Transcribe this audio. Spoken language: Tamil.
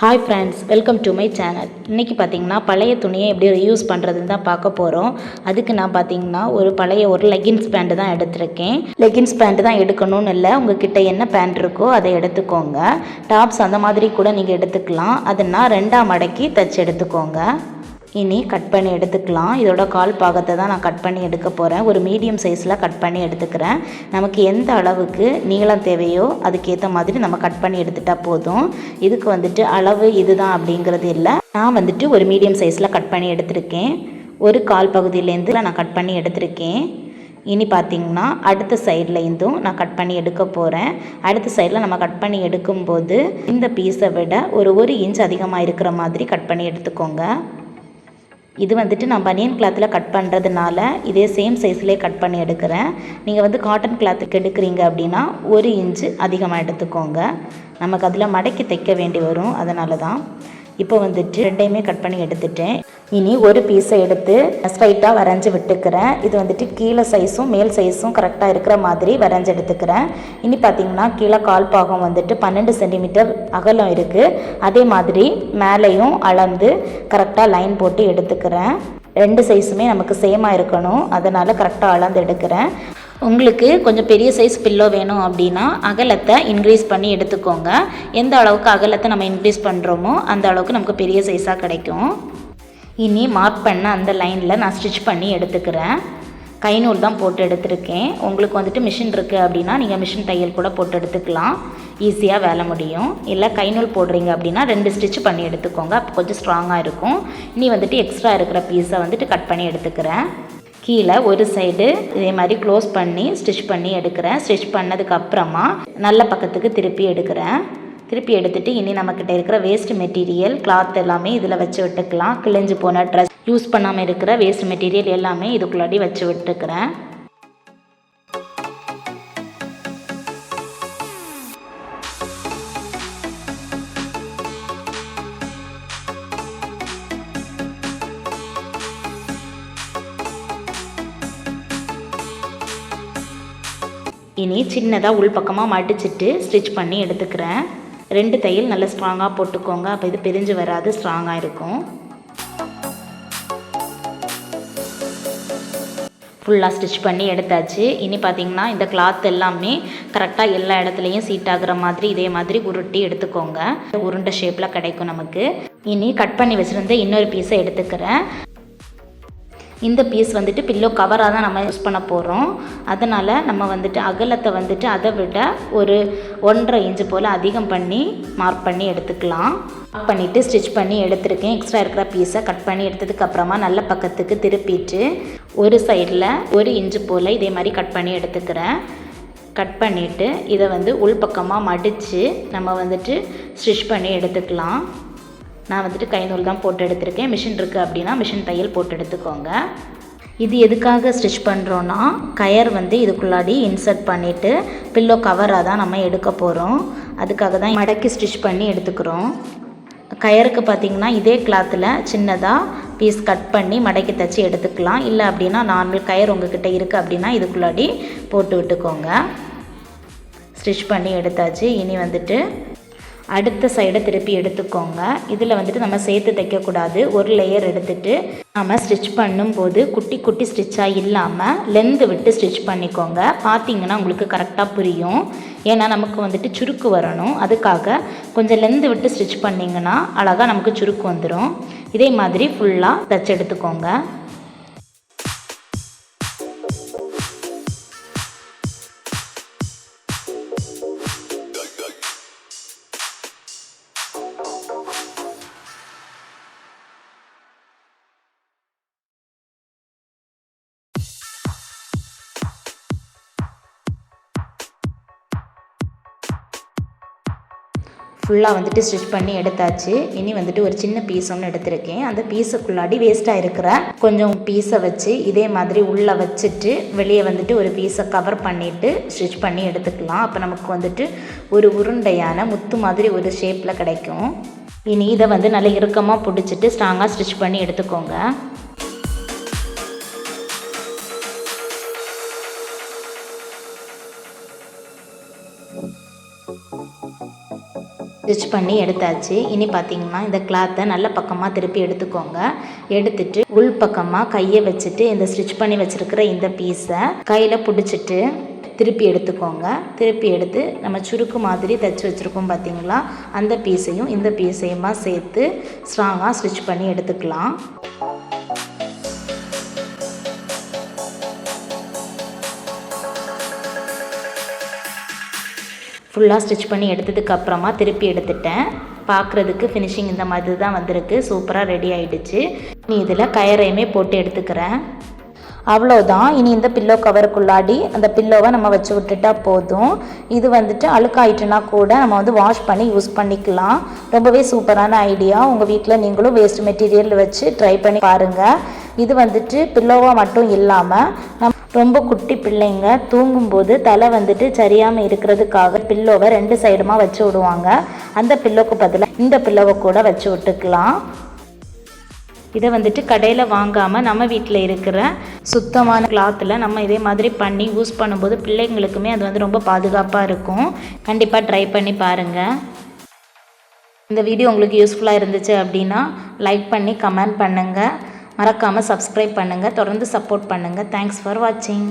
Hi friends welcome to my channel இன்றைக்கி பார்த்தீங்கன்னா பழைய துணியை எப்படி யூஸ் பண்ணுறதுன்னு தான் பார்க்க போகிறோம் அதுக்கு நான் பார்த்தீங்கன்னா ஒரு பழைய ஒரு லெகின்ஸ் பேண்ட்டு தான் எடுத்திருக்கேன். லெகின்ஸ் பேண்ட்டு தான் எடுக்கணும்னு இல்லை உங்ககிட்ட என்ன பேண்ட் இருக்கோ அதை எடுத்துக்கோங்க. டாப்ஸ் அந்த மாதிரி கூட நீங்கள் எடுத்துக்கலாம். அதுனா ரெண்டாம் மடக்கி தச்சு எடுத்துக்கோங்க. இனி கட் பண்ணி எடுத்துக்கலாம். இதோட கால் பாகத்தை தான் நான் கட் பண்ணி எடுக்க போகிறேன் ஒரு மீடியம் சைஸில் கட் பண்ணி எடுத்துக்கிறேன். நமக்கு எந்த அளவுக்கு நீளம் தேவையோ அதுக்கேற்ற மாதிரி நம்ம கட் பண்ணி எடுத்துட்டா போதும். இதுக்கு வந்துட்டு அளவு இதுதான் அப்படிங்கிறது இல்லை. நான் வந்துட்டு ஒரு மீடியம் சைஸில் கட் பண்ணி எடுத்திருக்கேன். ஒரு கால் பகுதியிலேருந்து நான் கட் பண்ணி எடுத்திருக்கேன். இனி பார்த்தீங்கன்னா அடுத்த சைட்லேருந்தும் நான் கட் பண்ணி எடுக்க போகிறேன் அடுத்த சைடில் நம்ம கட் பண்ணி எடுக்கும்போது இந்த பீஸை விட ஒரு ஒரு இன்ச் அதிகமாக இருக்கிற மாதிரி கட் பண்ணி எடுத்துக்கோங்க. இது வந்துட்டு நான் பனியன் கிளாத்தில் கட் பண்ணுறதுனால இதே சேம் சைஸ்லேயே கட் பண்ணி எடுக்கிறேன். நீங்கள் வந்து காட்டன் கிளாத்துக்கு எடுக்கிறீங்க அப்படின்னா ஒரு இன்ச்சு அதிகமாக எடுத்துக்கோங்க. நமக்கு அதில் மடக்கி தைக்க வேண்டி வரும். அதனால தான் இப்போ வந்துட்டு ரெண்டையுமே கட் பண்ணி எடுத்துட்டேன். இனி ஒரு பீஸை எடுத்து ஸ்ட்ரைட்டாக வரைஞ்சி விட்டுக்கிறேன். இது வந்துட்டு கீழே சைஸும் மேல் சைஸும் கரெக்டாக இருக்கிற மாதிரி வரைஞ்சி எடுத்துக்கிறேன். இனி பார்த்தீங்கன்னா கீழே கால் பாகம் வந்துட்டு பன்னெண்டு சென்டிமீட்டர் அகலம் இருக்குது அதே மாதிரி மேலேயும் அளந்து கரெக்டாக லைன் போட்டு எடுத்துக்கிறேன். ரெண்டு சைஸுமே நமக்கு சேமாக இருக்கணும். அதனால் கரெக்டாக அளந்து எடுக்கிறேன். உங்களுக்கு கொஞ்சம் பெரிய சைஸ் பில்லோ வேணும் அப்படின்னா அகலத்தை இன்க்ரீஸ் பண்ணி எடுத்துக்கோங்க. எந்த அளவுக்கு அகலத்தை நம்ம இன்க்ரீஸ் பண்ணுறோமோ அந்த அளவுக்கு நமக்கு பெரிய சைஸாக கிடைக்கும். இனி மார்க் பண்ண அந்த லைனில் நான் ஸ்டிச் பண்ணி எடுத்துக்கிறேன். கை நூல் தான் போட்டு எடுத்திருக்கேன். உங்களுக்கு வந்துட்டு மிஷின் இருக்குது அப்படின்னா நீங்கள் மிஷின் தையல் கூட போட்டு எடுத்துக்கலாம். ஈஸியாக வேலை முடியும். இல்லை கை நூல் போடுறீங்க அப்படின்னா ரெண்டு ஸ்டிச் பண்ணி எடுத்துக்கோங்க. அப்போ கொஞ்சம் ஸ்ட்ராங்காக இருக்கும். இனி வந்துட்டு எக்ஸ்ட்ரா இருக்கிற பீஸை வந்துட்டு கட் பண்ணி எடுத்துக்கிறேன். கீழே ஒரு சைடு இதே மாதிரி க்ளோஸ் பண்ணி ஸ்டிச் பண்ணி எடுக்கிறேன். ஸ்டிச் பண்ணதுக்கு அப்புறமா நல்ல பக்கத்துக்கு திருப்பி எடுக்கிறேன். திருப்பி எடுத்துட்டு இனி நம்மக்கிட்ட இருக்கிற வேஸ்ட் மெட்டீரியல் கிளாத் எல்லாமே இதில் வச்சு விட்டுக்கலாம். கிழிஞ்சு போன ட்ரெஸ் யூஸ் பண்ணாமல் இருக்கிற வேஸ்ட் மெட்டீரியல் எல்லாமே இதுக்குள்ளாடி வச்சு விட்டுக்கிறேன். இனி சின்னதாக உள்பக்கமாக மடிச்சிட்டு ஸ்டிச் பண்ணி எடுத்துக்கிறேன். ரெண்டு தையல் நல்லா ஸ்ட்ராங்காக போட்டுக்கோங்க. அப்போ இது பிரிஞ்சு வராது ஸ்ட்ராங்காக இருக்கும். ஃபுல்லாக ஸ்டிச் பண்ணி எடுத்தாச்சு. இனி பார்த்தீங்கன்னா இந்த கிளாத் எல்லாமே கரெக்டாக எல்லா இடத்துலையும் சீட் ஆகுற மாதிரி இதே மாதிரி உருட்டி எடுத்துக்கோங்க. உருண்டை ஷேப்பில் கிடைக்கும் நமக்கு. இனி கட் பண்ணி வச்சுருந்த இன்னொரு பீஸை எடுத்துக்கிறேன். இந்த பீஸ் வந்துட்டு பில்லோ கவராக தான் நம்ம யூஸ் பண்ண போகிறோம் அதனால் நம்ம வந்துட்டு அகலத்தை வந்துட்டு அதை விட ஒரு ஒன்றரை இன்ச்சு போல் அதிகம் பண்ணி மார்க் பண்ணி எடுத்துக்கலாம். மார்க் பண்ணிவிட்டு ஸ்டிச் பண்ணி எடுத்திருக்கேன். எக்ஸ்ட்ரா இருக்கிற பீஸை கட் பண்ணி எடுத்ததுக்கப்புறமா நல்ல பக்கத்துக்கு திருப்பிட்டு ஒரு சைடில் ஒரு இன்ச்சு போல் இதே மாதிரி கட் பண்ணி எடுத்துக்கிறேன். கட் பண்ணிவிட்டு இதை வந்து உள்பக்கமாக மடித்து நம்ம வந்துட்டு ஸ்டிச் பண்ணி எடுத்துக்கலாம். நான் வந்துட்டு கை நூல் தான் போட்டு எடுத்திருக்கேன். மிஷின் இருக்குது அப்படின்னா மிஷின் தையல் போட்டு எடுத்துக்கோங்க. இது எதுக்காக ஸ்டிச் பண்ணுறோன்னா கயர் வந்து இதுக்குள்ளாடி இன்சர்ட் பண்ணிவிட்டு பில்லோ கவராக தான் நம்ம எடுக்க போகிறோம் அதுக்காக தான் மடக்கி ஸ்டிச் பண்ணி எடுத்துக்கிறோம். கயருக்கு பார்த்திங்கன்னா இதே கிளாத்தில் சின்னதாக பீஸ் கட் பண்ணி மடக்கி தைச்சி எடுத்துக்கலாம். இல்லை அப்படின்னா நார்மல் கயர் உங்ககிட்ட இருக்குது அப்படின்னா இதுக்குள்ளாடி போட்டு விட்டுக்கோங்க. ஸ்டிச் பண்ணி எடுத்தாச்சு. இனி வந்துட்டு அடுத்த சைடை திருப்பி எடுத்துக்கோங்க. இதில் வந்துட்டு நம்ம சேர்த்து தைக்கக்கூடாது. ஒரு லேயர் எடுத்துட்டு நம்ம ஸ்டிச் பண்ணும்போது குட்டி குட்டி ஸ்டிச்சாக இல்லாமல் லென்த்து விட்டு ஸ்டிச் பண்ணிக்கோங்க. பார்த்தீங்கன்னா உங்களுக்கு கரெக்டாக புரியும். ஏன்னா நமக்கு வந்துட்டு சுருக்கு வரணும். அதுக்காக கொஞ்சம் லென்த்து விட்டு ஸ்டிச் பண்ணிங்கன்னா அழகாக நமக்கு சுருக்கு வந்துடும் இதே மாதிரி ஃபுல்லாக தைச்சு எடுத்துக்கோங்க. ஃபுல்லாக வந்துட்டு ஸ்டிச் பண்ணி எடுத்தாச்சு. இனி வந்துட்டு ஒரு சின்ன பீஸ் ஒன்று எடுத்திருக்கேன். அந்த பீஸுக்குள்ளாடி வேஸ்ட்டாக இருக்கிற கொஞ்சம் பீஸை வச்சு இதே மாதிரி உள்ளே வச்சுட்டு வெளியே வந்துட்டு ஒரு பீஸை கவர் பண்ணிவிட்டு ஸ்டிச் பண்ணி எடுத்துக்கலாம். அப்போ நமக்கு வந்துட்டு ஒரு உருண்டையான முத்து மாதிரி ஒரு ஷேப்பில் கிடைக்கும். இனி இதை வந்து நல்லா இறுக்கமாக பிடிச்சிட்டு ஸ்ட்ராங்காக ஸ்டிச் பண்ணி எடுத்துக்கோங்க. ஸ்டிச் பண்ணி எடுத்தாச்சு. இனி பார்த்தீங்கன்னா இந்த கிளாத்தை நல்ல பக்கமாக திருப்பி எடுத்துக்கோங்க. எடுத்துட்டு உள் பக்கமாக கையை வச்சுட்டு இந்த ஸ்டிச் பண்ணி வச்சுருக்கிற இந்த பீஸை கையில் பிடிச்சிட்டு திருப்பி எடுத்துக்கோங்க. திருப்பி எடுத்து நம்ம சுருக்கு மாதிரி தைச்சி வச்சுருக்கோம் பார்த்தீங்களா அந்த பீஸையும் இந்த பீஸையுமா சேர்த்து ஸ்ட்ராங்காக ஸ்டிச் பண்ணி எடுத்துக்கலாம். ஃபுல்லாக ஸ்டிச் பண்ணி எடுத்ததுக்கு அப்புறமா திருப்பி எடுத்துட்டேன். பார்க்குறதுக்கு ஃபினிஷிங் இந்த மாதிரி தான் வந்திருக்கு. சூப்பராக ரெடி ஆகிடுச்சு நீ இதில் கயரையுமே போட்டு எடுத்துக்கிறேன். அவ்வளோதான் இனி இந்த பில்லோ கவருக்குள்ளாடி அந்த பில்லோவை நம்ம வச்சு விட்டுட்டா போதும். இது வந்துட்டு அழுக்காயிட்டுனா கூட நம்ம வந்து வாஷ் பண்ணி யூஸ் பண்ணிக்கலாம். ரொம்பவே சூப்பரான ஐடியா உங்கள் வீட்டில் நீங்களும் வேஸ்ட் மெட்டீரியல் வச்சு ட்ரை பண்ணி பாருங்கள் இது வந்துட்டு பில்லோவாக மட்டும் இல்லாமல் நம்ம ரொம்ப குட்டி பிள்ளைங்க. தூங்கும்போது தலை வந்துட்டு சரியாமல் இருக்கிறதுக்காக பில்லோவை ரெண்டு சைடுமாக வச்சு விடுவாங்க. அந்த பில்லோக்கு பதிலாக இந்த பில்லோவை கூட வச்சு விட்டுக்கலாம். இதை வந்துட்டு கடையில் வாங்காமல் நம்ம வீட்டில் இருக்கிற சுத்தமான கிளாத்தில் நம்ம இதே மாதிரி பண்ணி யூஸ் பண்ணும்போது பிள்ளைங்களுக்குமே அது வந்து ரொம்ப பாதுகாப்பாக இருக்கும். கண்டிப்பாக ட்ரை பண்ணி பாருங்கள் இந்த வீடியோ உங்களுக்கு யூஸ்ஃபுல்லாக இருந்துச்சு அப்படின்னா லைக் பண்ணி கமெண்ட் பண்ணுங்கள் மறக்காமல் சப்ஸ்கிரைப் பண்ணுங்கள் தொடர்ந்து சப்போர்ட் பண்ணுங்கள் தேங்க்ஸ் ஃபார் வாட்சிங்